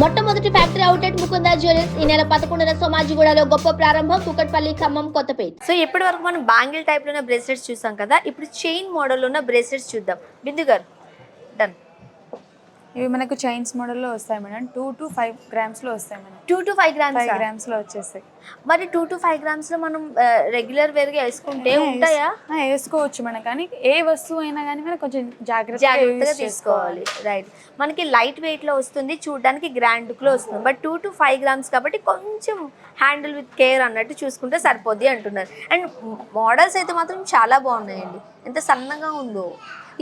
మొట్టమొదటి factory outlet Mukunda jewellers ఈ నెల పదకొండున సోమాజిగూడలో గొప్ప ప్రారంభం కుకట్పల్లి ఖమ్మం కొత్తపేట. సో ఇప్పటి వరకు మనం బ్యాంగిల్ టైప్లో ఉన్న బ్రేస్లెట్స్ చూసాం కదా ఇప్పుడు చైన్ మోడల్ ఉన్న బ్రేస్లెట్స్ చూద్దాం. బిందు గారు డన్. ఇవి మనకు చైన్స్ మోడల్లో వస్తాయి మేడం. టూ టు ఫైవ్ గ్రామ్స్లో వస్తాయి madam. Two to five grams five గ్రామ్స్లో వచ్చేస్తాయి. మరి టూ టు ఫైవ్ గ్రామ్స్లో మనం రెగ్యులర్ వేర్గా వేసుకుంటే ఉంటాయా? వేసుకోవచ్చు మనం కానీ ఏ వస్తువు అయినా కానీ మనం కొంచెం జాగ్రత్తగా తీసుకోవాలి. రైట్. మనకి లైట్ వెయిట్లో వస్తుంది చూడడానికి గ్రాండ్లో వస్తుంది. But two to five grams కాబట్టి కొంచెం హ్యాండిల్ విత్ కేర్ అన్నట్టు చూసుకుంటే సరిపోద్ది అంటున్నారు. అండ్ మోడల్స్ అయితే మాత్రం చాలా బాగున్నాయండి. ఎంత సన్నగా ఉందో.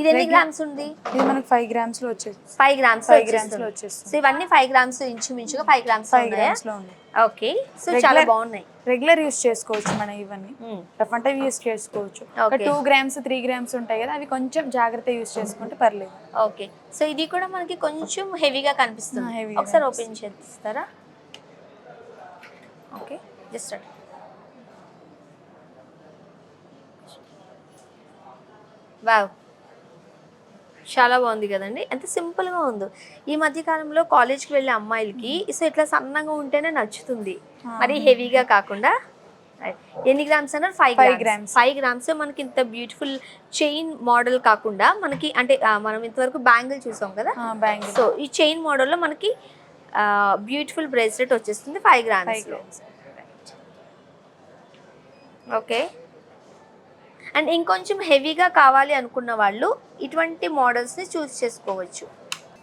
ఇది ఎన్ని గ్రామ్స్ ఉంది? ఇది మనకు ఫైవ్ గ్రామ్స్లో వచ్చేసి ఫైవ్ గ్రామ్స్ ఫైవ్ గ్రామ్స్లో వచ్చేస్తుంది. సో ఇవన్నీ ఫైవ్ గ్రామ్స్ ఇంచుమించుగా ఫైవ్ గ్రామ్స్ ఫైవ్ ఉన్నాయా? గ్రామ్స్లో ఉంది ఓకే సో చాలా బాగున్నాయి. రెగ్యులర్ యూస్ చేసుకోవచ్చు మనం ఇవన్నీ. రఫ్ అంటే యూస్ చేసుకోవచ్చు. Okay. Two grams three grams ఉంటాయి కదా అవి కొంచెం జాగ్రత్త యూస్ చేసుకుంటే పర్లేదు. ఓకే సో ఇది కూడా మనకి కొంచెం హెవీగా కనిపిస్తుంది. గా ఒకసారి ఓపెన్ చేస్తారా? ఓకే జస్ట్ వావ్ చాలా బాగుంది కదండి. ఎంత సింపుల్గా ఉందో. ఈ మధ్య కాలంలో కాలేజ్కి వెళ్ళే అమ్మాయిలకి సో ఇట్లా సన్నగా ఉంటేనే నచ్చుతుంది. మరి హెవీగా కాకుండా. ఎన్ని గ్రామ్స్ అన్నారు? Five grams. ఫైవ్ గ్రామ్స్ మనకి ఇంత బ్యూటిఫుల్ చైన్ మోడల్ కాకుండా మనకి అంటే మనం ఇంతవరకు బ్యాంగిల్ చూసాం కదా. బ్యాంగిల్. సో ఈ చైన్ మోడల్లో మనకి బ్యూటిఫుల్ బ్రేస్లెట్ వచ్చేస్తుంది ఫైవ్ గ్రామ్స్. ఓకే. అండ్ ఇంకొంచెం హెవీగా కావాలి అనుకున్న వాళ్ళు ఇటువంటి మోడల్స్ని చూస్ చేసుకోవచ్చు.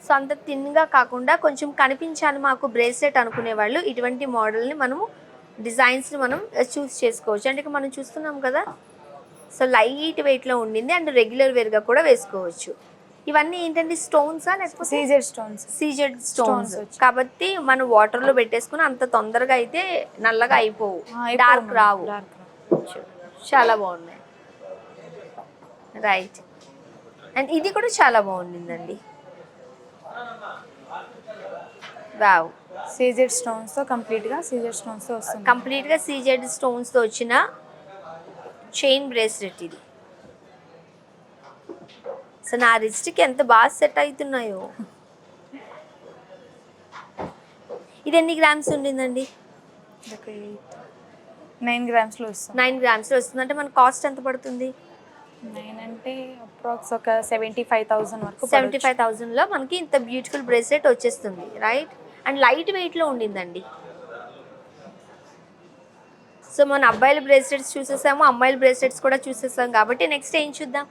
సో అంత థిన్గా కాకుండా కొంచెం కనిపించాలి మాకు బ్రేస్లెట్ అనుకునే వాళ్ళు ఇటువంటి మోడల్ని మనము డిజైన్స్ని మనం చూస్ చేసుకోవచ్చు. అంటే ఇక మనం చూస్తున్నాం కదా సో లైట్ వెయిట్లో ఉండింది అండ్ రెగ్యులర్ వేర్గా కూడా వేసుకోవచ్చు. ఇవన్నీ ఏంటంటే స్టోన్సా లేకపోతే సీజెడ్ స్టోన్స్ సీజెడ్ స్టోన్స్. కాబట్టి మనం వాటర్లో పెట్టేసుకుని అంత తొందరగా అయితే నల్లగా అయిపోవు. డార్క్ రావు. చాలా బాగున్నాయి. రైట్ అండ్ ఇది కూడా చాలా బాగుండిందండి. వావ్ సీజెడ్ స్టోన్స్తో కంప్లీట్గా సీజెడ్ స్టోన్స్తో వస్తుంది. కంప్లీట్గా సీజెడ్ స్టోన్స్తో వచ్చిన చైన్ బ్రేస్లెట్ ఇది. సో నా రిస్ట్కి ఎంత బాగా సెట్ అవుతున్నాయో. ఇది ఎన్ని గ్రామ్స్ ఉండిందండి? నైన్ గ్రామ్స్లో వస్తుంది. నైన్ గ్రామ్స్ వస్తుంది. అంటే మన కాస్ట్ ఎంత పడుతుంది? నైన్ అంటే అప్రాక్స్ ఒక సెవెంటీ ఫైవ్ థౌసండ్ వరకు సెవెంటీ ఫైవ్ థౌసండ్లో మనకి ఇంత బ్యూటిఫుల్ బ్రేస్లెట్ వచ్చేస్తుంది రైట్ అండ్ లైట్ వెయిట్లో ఉండిందండి. సో మన అబ్బాయిల బ్రేస్లెట్స్ చూసేసాము అమ్మాయిల బ్రేస్లెట్స్ కూడా చూసేసాం కాబట్టి నెక్స్ట్ ఏం చూద్దాం?